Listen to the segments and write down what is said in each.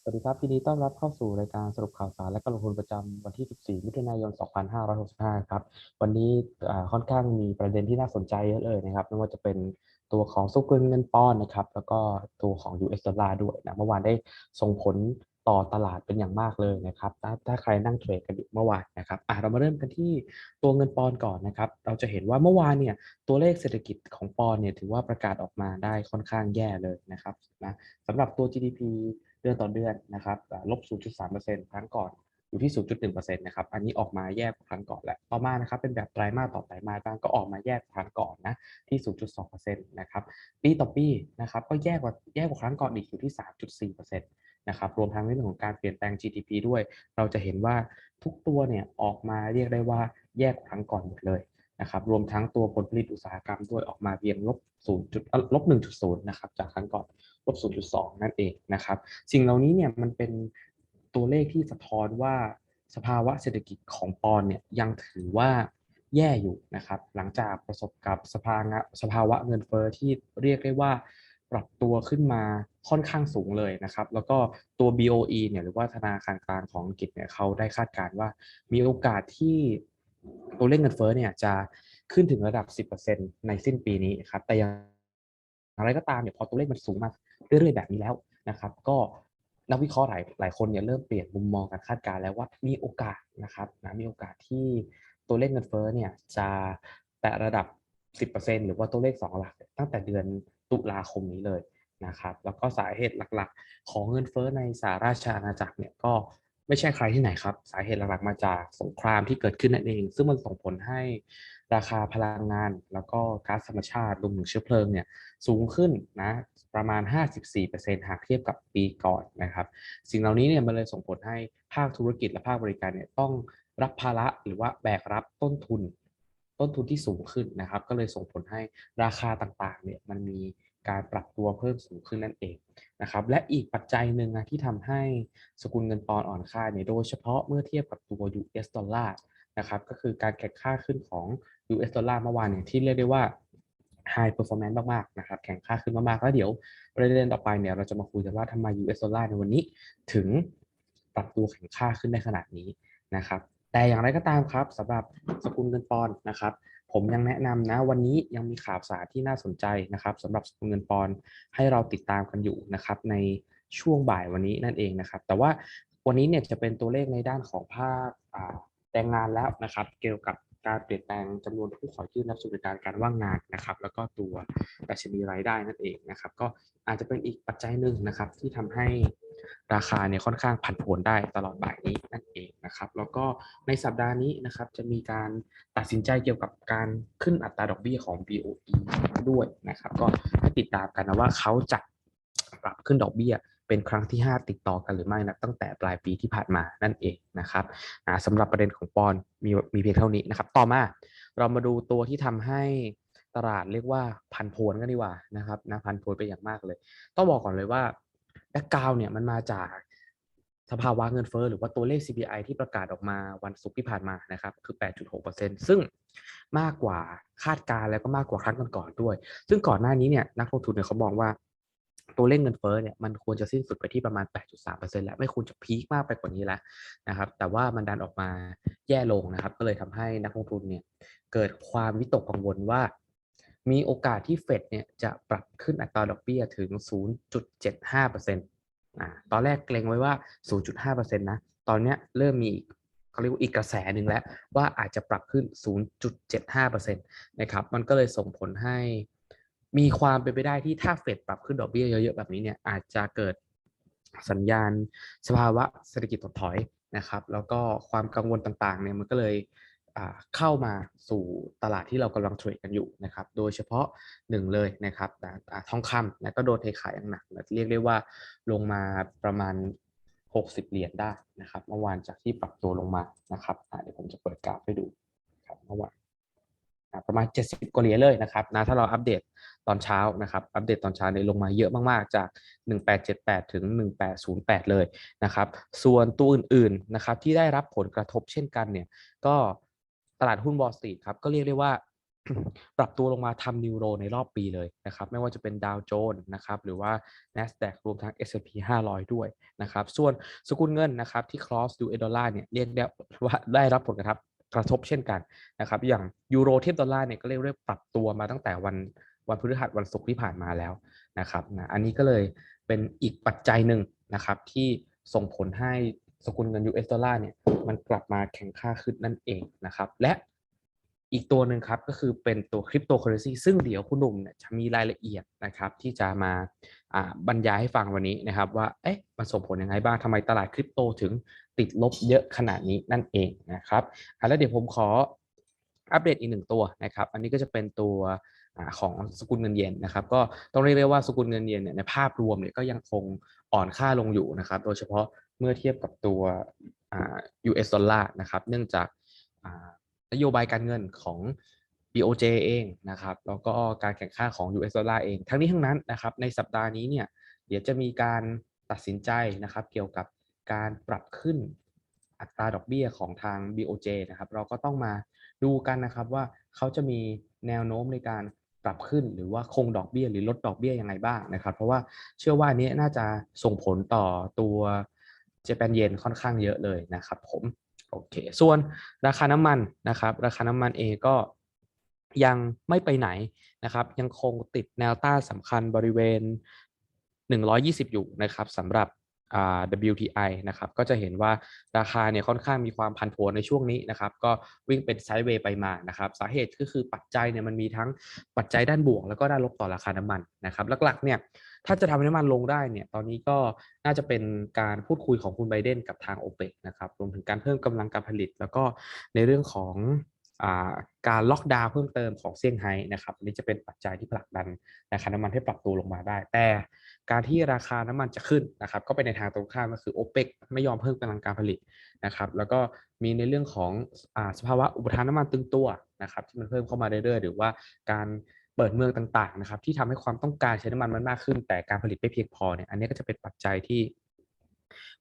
สวัสดีครับยินดีต้อนรับเข้าสู่รายการสรุปข่าวสารและการลงทุนประจำวันที่ 14 มิถุนายน 2565 ครับ วันนี้ค่อนข้างมีประเด็นที่น่าสนใจเยอะเลยนะครับไม่ว่าจะเป็นตัวของสกุลเงินปอนด์นะครับ แล้วก็ตัวของ US ดอลลาร์ด้วยนะ เมื่อวานได้ส่งผล ต่อตลาดเป็นอย่างมากเลยนะครับ ถ้าถ้าใครนั่งเทรดกันอยู่เมื่อวานนะครับอะเรามาเริ่มกันที่ตัวเงินปอนก่อนนะครับ เราจะเห็นว่าเมื่อวานเนี่ยตัวเลขเศรษฐกิจของปอนเนี่ยถือว่าประกาศออกมาได้ค่อนข้างแย่เลยนะครับนะสำหรับตัว GDP เดือนต่อเดือนนะครับอ่าลบ 0.3%ครั้งก่อนอยู่ที่ 0.1%นะครับ อันนี้ออกมาแยกกว่าครั้งก่อนแหละ ต่อมานะครับ เป็นแบบไตรมาสต่อไตรมาสบ้างก็ออกมาแยกกว่าครั้งก่อนนะ ที่ 0.2%นะครับ ปีต่อปีนะครับ ก็แยกกว่าแยกกว่าครั้งก่อนอีกอยู่ที่ 3.4%น นะครับรวมทั้งเรื่องของการเปลี่ยนแปลง GDP ด้วย เราจะเห็นว่าทุกตัวเนี่ยออกมาเรียกได้ว่าแยกกว่าครั้งก่อนหมดเลยนะครับรวมทั้งตัวผลผลิตอุตสาหกรรมด้วยออกมาเพียงลบ0จุดลบ1.0นะครับจากครั้งก่อนลบ0.2 นั่นเองนะครับ สิ่งเหล่านี้เนี่ยมันเป็นตัวเลขที่สะท้อนว่าสภาวะเศรษฐกิจของปอนเนี่ยยังถือว่าแย่อยู่นะครับ หลังจากประสบกับสภาวะสภาวะเงินเฟ้อที่เรียกได้ว่า ปรับตัวขึ้นมาค่อนข้างสูงเลยนะครับ แล้วก็ตัว BOE เนี่ยหรือว่าธนาคารกลางของอังกฤษเนี่ยเขาได้คาดการณ์ว่ามีโอกาสที่ตัวเลขเงินเฟ้อเนี่ยจะขึ้นถึงระดับ 10%ในสิ้นปีนี้ครับ แต่ยังอะไรก็ตามเนี่ยพอตัวเลขมันสูงมาเรื่อยๆแบบนี้แล้วนะครับ ก็นักวิเคราะห์หลายหลายคนเนี่ยเริ่มเปลี่ยนมุมมองการคาดการณ์แล้วว่ามีโอกาสนะครับนะมีโอกาสที่ตัวเลขเงินเฟ้อเนี่ยจะแตะระดับ 10%หรือว่าตัวเลข 2 หลักตั้งแต่เดือน ตุลาคมนี้เลยนะครับแล้วก็สาเหตุหลักๆ ของเงินเฟ้อในสหราชอาณาจักรเนี่ยก็ไม่ใช่ใครที่ไหนครับ สาเหตุหลักๆมาจากสงครามที่เกิดขึ้นนั่นเอง ซึ่งมันส่งผลให้ราคาพลังงาน แล้วก็ก๊าซธรรมชาติรวมถึงเชื้อเพลิงเนี่ยสูงขึ้นนะประมาณ 54%หากเทียบกับปีก่อนนะครับ สิ่งเหล่านี้เนี่ยมันเลยส่งผลให้ภาคธุรกิจและภาคบริการเนี่ยต้องรับภาระหรือว่าแบกรับต้นทุน ต้นทุนที่สูงขึ้นนะครับ ก็เลยส่งผลให้ราคาต่างๆเนี่ยมันมี การปรับตัวเพิ่มสูงขึ้นนั่นเองนะครับและอีกปัจจัยหนึ่งนะที่ทำให้สกุลเงินปอนด์อ่อนค่าเนี่ยโดยเฉพาะเมื่อเทียบกับตัว US ดอลลาร์นะครับก็คือการแข่งค่าขึ้นของ US ดอลลาร์เมื่อวานเนี่ยที่เรียกได้ว่า high performance มากๆนะครับแข่งค่าขึ้นมากๆแล้วเดี๋ยวประเด็นต่อไปเนี่ยเราจะมาคุยกันว่าทำไม US ดอลลาร์ในวันนี้ ถึงปรับตัวแข่งค่าขึ้นได้ขนาดนี้นะครับ แต่อย่างไรก็ตามครับสำหรับสกุลเงินปอนด์นะครับ ผมยังแนะนำนะวันนี้ยังมีข่าวสารที่น่าสนใจนะครับสำหรับสกุลเงินปอนด์ให้เราติดตามกันอยู่นะครับในช่วงบ่ายวันนี้นั่นเองนะครับ แต่ว่าวันนี้เนี่ยจะเป็นตัวเลขในด้านของภาคอ่าแรงงานแล้วนะครับ เกี่ยวกับการเปลี่ยนแปลงจำนวนผู้ขอยื่นรับสวัสดิการการว่างงานนะครับ แล้วก็ตัวดัชนีรายได้นั่นเองนะครับ ก็อาจจะเป็นอีกปัจจัยหนึ่งนะครับที่ทำให้ราคาเนี่ยค่อนข้างผันผวนได้ตลอดบ่ายนี้นั่นเอง นะครับ แล้วก็ในสัปดาห์นี้นะครับจะมีการตัดสินใจเกี่ยวกับการขึ้นอัตราดอกเบี้ยของ BOE ด้วยนะครับ ก็ให้ติดตามกันนะว่าเขาจะปรับขึ้นดอกเบี้ยเป็นครั้งที่ 5 ติดต่อกันหรือไม่นะตั้งแต่ปลายปีที่ผ่านมานั่นเองนะครับสำหรับประเด็นของปอนมีมีเพียงเท่านี้นะครับ ต่อมาเรามาดูตัวที่ทำให้ตลาดเรียกว่าพันผวนกันดีกว่านะครับนะพันผวนไปอย่างมากเลย ต้องบอกก่อนเลยว่าแบ็กกราวเนี่ยมันมาจาก สภาวะเงินเฟ้อหรือว่าตัวเลข CPI ที่ประกาศออกมาวันศุกร์ที่ผ่านมานะครับคือ 8.6%ซึ่งมากกว่าคาดการณ์แล้วก็มากกว่าครั้งก่อนๆด้วย ซึ่งก่อนหน้านี้เนี่ยนักลงทุนเนี่ยเขามองว่าตัวเลขเงินเฟ้อเนี่ยมันควรจะสิ้นสุดไปที่ประมาณ 8.3%แล้วไม่ควรจะพีคมากไปกว่านี้แล้วนะครับ แต่ว่ามันดันออกมาแย่ลงนะครับ ก็เลยทำให้นักลงทุนเนี่ยเกิดความวิตกกังวลว่า มีโอกาสที่เฟดเนี่ยจะปรับขึ้นอัตราดอกเบี้ยถึง 0.75% ตอนแรกเกรงไว้ว่า 0.5%นะ ตอนนี้เริ่มมีเขาเรียกว่าอีกกระแสหนึ่งแล้ว ว่าอาจจะปรับขึ้น 0.75%นะครับ มันก็เลยส่งผลให้มีความเป็นไปได้ที่ถ้าเฟดปรับขึ้นดอกเบี้ยเยอะๆแบบนี้เนี่ยอาจจะเกิดสัญญาณสภาวะเศรษฐกิจถดถอยนะครับ แล้วก็ความกังวลต่างๆเนี่ยมันก็เลย เข้ามาสู่ตลาดที่เรากำลังเทรดกันอยู่นะครับ โดยเฉพาะหนึ่งเลยนะครับอ่าอ่าทองคำนะก็โดนเทขายอย่างหนักนะเรียกได้ว่าลงมาประมาณ 60 เหรียญได้นะครับ เมื่อวานจากที่ปรับตัวลงมานะครับเดี๋ยวผมจะเปิดกราฟให้ดูครับเมื่อวานประมาณ 70กว่าเหรียญเลยนะครับนะถ้าเราอัปเดตตอนเช้านะครับ อัปเดตตอนเช้าเนี่ยลงมาเยอะมาก ๆ จาก 1878 ถึง 1808 เลยนะครับ ส่วนตัวอื่น ๆ นะครับที่ได้รับผลกระทบเช่นกันเนี่ย ก็ ลาดหุ้น Wall Street ครับก็เรียกได้ว่า ปรับตัวลงมาทำนิวโรในรอบปีเลยนะครับ ไม่ว่าจะเป็นดาวโจนส์นะครับหรือว่า NASDAQ รวมทั้ง S&P 500 ด้วยนะครับ ส่วนสกุลเงินนะครับที่ cross US dollar เนี่ยเรียกได้ว่าได้รับผลกระทบกระทบเช่นกันนะครับ อย่างยูโรเทียบดอลลาร์เนี่ยก็เรียกได้ปรับตัวมาตั้งแต่วันวันพฤหัสวันศุกร์ที่ผ่านมาแล้วนะครับนะอันนี้ก็เลยเป็นอีกปัจจัยหนึ่งนะครับที่ส่งผลให้ สกุลเงิน US ดอลลาร์เนี่ยมันกลับมาแข็งค่าขึ้นนั่นเองนะครับ และอีกตัวหนึ่งครับก็คือเป็นตัวคริปโตเคอเรนซีซึ่งเดี๋ยวคุณหนุ่มเนี่ยจะมีรายละเอียดนะครับที่จะมาบรรยายให้ฟังวันนี้นะครับว่าเอ๊ะมันส่งผลยังไงบ้างทำไมตลาดคริปโตถึงติดลบเยอะขนาดนี้นั่นเองนะครับแล้วเดี๋ยวผมขออัปเดตอีกหนึ่งตัวนะครับอันนี้ก็จะเป็นตัวของสกุลเงินเยนนะครับก็ต้องเรียกได้ว่าสกุลเงินเยนเนี่ยในภาพรวมเนี่ยก็ยังคงอ่อนค่าลงอยู่นะครับโดยเฉพาะ เมื่อเทียบกับตัว US ดอลลาร์นะครับ เนื่องจากนโยบายการเงินของ BOJ เองนะครับ แล้วก็การแข่งข้าของ US ดอลลาร์เอง ทั้งนี้ทั้งนั้นนะครับ ในสัปดาห์นี้เนี่ย เดี๋ยวจะมีการตัดสินใจนะครับ เกี่ยวกับการปรับขึ้นอัตราดอกเบี้ยของทาง BOJ นะครับ เราก็ต้องมาดูกันนะครับว่าเขาจะมีแนวโน้มในการปรับขึ้นหรือว่าคงดอกเบี้ยหรือลดดอกเบี้ยยังไงบ้างนะครับ เพราะว่าเชื่อว่านี้น่าจะส่งผลต่อตัว เจแปนเยนค่อนข้างเยอะเลยนะครับผมโอเคส่วนราคาน้ำมันนะครับ ราคาน้ำมันเองก็ยังไม่ไปไหนนะครับยังคงติดแนวต้านสำคัญบริเวณ 120 อยู่นะครับสำหรับ WTI นะครับก็จะเห็นว่าราคาเนี่ยค่อนข้างมีความพันผวนในช่วงนี้นะครับ ก็วิ่งเป็นไซด์เวย์ไปมานะครับ สาเหตุก็คือปัจจัยเนี่ยมันมีทั้งปัจจัยด้านบวก แล้วก็ด้านลบต่อราคาน้ำมันนะครับ หลักๆเนี่ย ถ้าจะทำให้น้ำมันลงได้เนี่ย ตอนนี้ก็น่าจะเป็นการพูดคุยของคุณไบเดนกับทางโอเปกนะครับ รวมถึงการเพิ่มกำลังการผลิต แล้วก็ในเรื่องของการล็อกดาวน์เพิ่มเติมของเซี่ยงไฮ้นะครับนี่จะเป็นปัจจัยที่ผลักดันราคาน้ำมันให้ปรับตัวลงมาได้ แต่การที่ราคาน้ำมันจะขึ้นนะครับ ก็เป็นในทางตรงข้ามก็คือโอเปกไม่ยอมเพิ่มกำลังการผลิตนะครับ แล้วก็มีในเรื่องของอสภาวะอุปทานน้ำมันตึงตัวนะครับ ที่มันเพิ่มเข้ามาเรื่อยๆ หรือว่าการ เปิดเมืองต่างๆนะครับ ที่ทำให้ความต้องการใช้น้ำมันมันมากขึ้น แต่การผลิตไม่เพียงพอเนี่ยอันนี้ก็จะเป็นปัจจัยที่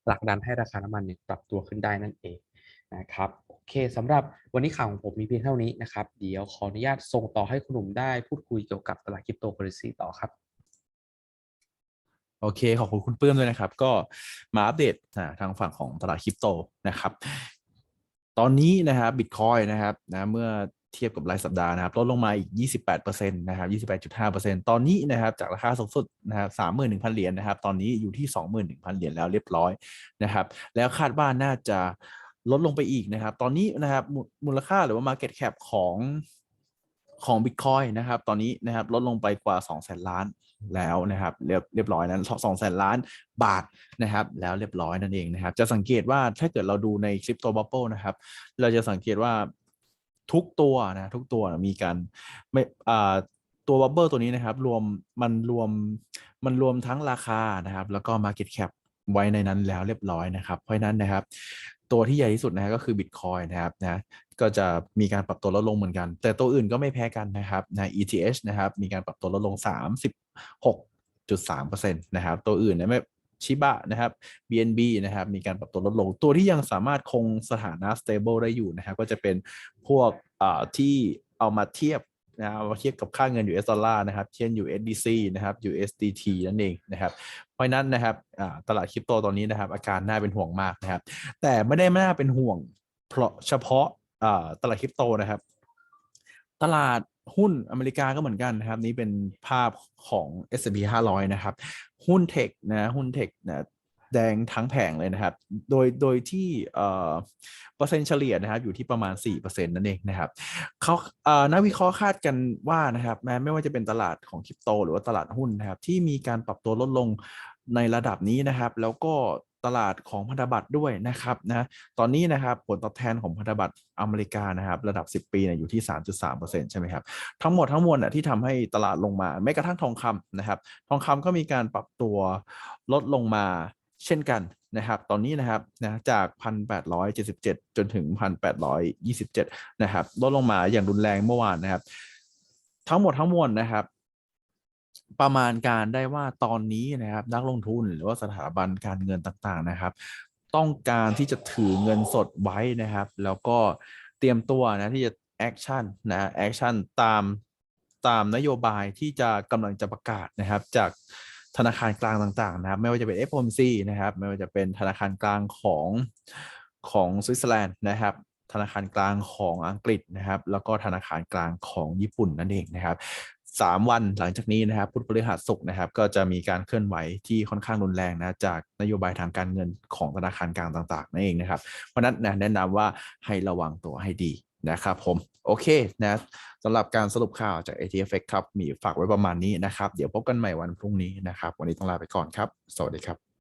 ผลักดันให้ราคาน้ำมันเนี่ยปรับตัวขึ้นได้นั่นเองนะครับโอเคสำหรับวันนี้ข่าวของผมมีเพียงเท่านี้นะครับเดี๋ยวขออนุญาตส่งต่อให้คุณหนุ่มได้พูดคุยเกี่ยวกับตลาดคริปโตเคอเรนซีต่อครับโอเค ขอบคุณคุณเปื้มด้วยนะครับ ก็มาอัปเดตทางฝั่งของตลาดคริปโตนะครับ ตอนนี้นะครับบิตคอยนะครับนะเมื่อ เทียบกับรายสัปดาห์นะครับลดลงมาอีก 28%นะครับ 28.5%ตอนนี้นะครับจากราคาสูงสุดนะครับ31,000 เหรียญนะครับ ตอนนี้อยู่ที่ 21,000 เหรียญแล้วเรียบร้อยนะครับ แล้วคาดว่าน่าจะลดลงไปอีกนะครับ ตอนนี้นะครับมูลค่าหรือว่า Market Cap ของของ Bitcoin นะครับ ตอนนี้นะครับลดลงไปกว่า2แสนล้านแล้วนะครับเรียบเรียบร้อยนั้นสองแสนล้านบาทนะครับ แล้วเรียบร้อยนั่นเองนะครับ จะสังเกตว่าถ้าเกิดเราดูในคริปโตบับเบิลนะครับ เราจะสังเกตว่า ทุกตัวนะทุกตัวมีการไม่อ่าตัวบับเบิลตัวนี้นะครับ รวมมันรวมมันรวมทั้งราคานะครับ แล้วก็ Market Cap ไว้ในนั้นแล้วเรียบร้อยนะครับ เพราะนั้นนะครับ ตัวที่ใหญ่ที่สุดนะก็คือ Bitcoin นะครับนะก็จะมีการปรับตัวลดลงเหมือนกัน แต่ตัวอื่นก็ไม่แพ้กันนะครับนะ ETH นะครับ มีการปรับตัวลดลง 36.3%นะครับ ตัวอื่นนะไม่ ชิบะนะครับ BNB นะครับ มีการปรับตัวลดลง ตัวที่ยังสามารถคงสถานะ stable ได้อยู่นะครับ ก็จะเป็นพวกที่เอามาเทียบนะเอามาเทียบกับค่าเงิน US ดอลลาร์นะครับ เช่น USDC นะครับ USDT นั่นเองนะครับ เพราะนั้นนะครับตลาดคริปโตตอนนี้นะครับ อาการน่าเป็นห่วงมากนะครับ แต่ไม่ได้น่าเป็นห่วง เพราะเฉพาะตลาดคริปโตนะครับ ตลาด หุ้นอเมริกาก็เหมือนกันนะครับ นี้เป็นภาพของ S&P 500 นะครับ หุ้นเทคนะหุ้นเทคนะแดงทั้งแผงเลยนะครับ โดย โดยที่เปอร์เซ็นต์เฉลี่ยนะครับ อยู่ที่ประมาณ 4%นั่นเองนะครับเขานักวิเคราะห์คาดกันว่านะครับ แม้ไม่ว่าจะเป็นตลาดของคริปโต หรือว่าตลาดหุ้นนะครับ ที่มีการปรับตัวลดลงในระดับนี้นะครับ แล้วก็ ตลาดของพันธบัตรด้วยนะครับนะตอนนี้นะครับผลตอบแทนของพันธบัตรอเมริกานะครับระดับ 10 ปีเนี่ยอยู่ที่ 3.3%ใช่ไหมครับทั้งหมดทั้งมวลน่ะที่ทำให้ตลาดลงมาแม้กระทั่งทองคำนะครับทองคำก็มีการปรับตัวลดลงมาเช่นกันนะครับ ตอนนี้นะครับนะจาก 1,877 จนถึง 1,827 นะครับลดลงมาอย่างรุนแรงเมื่อวานนะครับ ทั้งหมดทั้งมวลนะครับ ประมาณการได้ว่าตอนนี้นะครับ นักลงทุนหรือว่าสถาบันการเงินต่างๆนะครับ ต้องการที่จะถือเงินสดไว้นะครับ แล้วก็เตรียมตัวนะที่จะแ action นะ action ตามตามนโยบายที่จะกำลังจะประกาศนะครับ จากธนาคารกลางต่างๆ นะครับ ไม่ว่าจะเป็น FOMC นะครับ ไม่ว่าจะเป็นธนาคารกลางของของสวิตเซอร์แลนด์นะครับธนาคารกลางของอังกฤษนะครับ แล้วก็ธนาคารกลางของญี่ปุ่นนั่นเองนะครับ สามวันหลังจากนี้นะครับพุธพฤหัสศุกร์นะครับ ก็จะมีการเคลื่อนไหวที่ค่อนข้างรุนแรงนะจากนโยบายทางการเงินของธนาคารกลางต่างๆนั่นเองนะครับ เพราะฉะนั้นนะแนะนำว่าให้ระวังตัวให้ดีนะครับผม โอเคนะสำหรับการสรุปข่าวจาก ATFX ครับ มีฝากไว้ประมาณนี้นะครับ เดี๋ยวพบกันใหม่วันพรุ่งนี้นะครับ วันนี้ต้องลาไปก่อนครับ สวัสดีครับ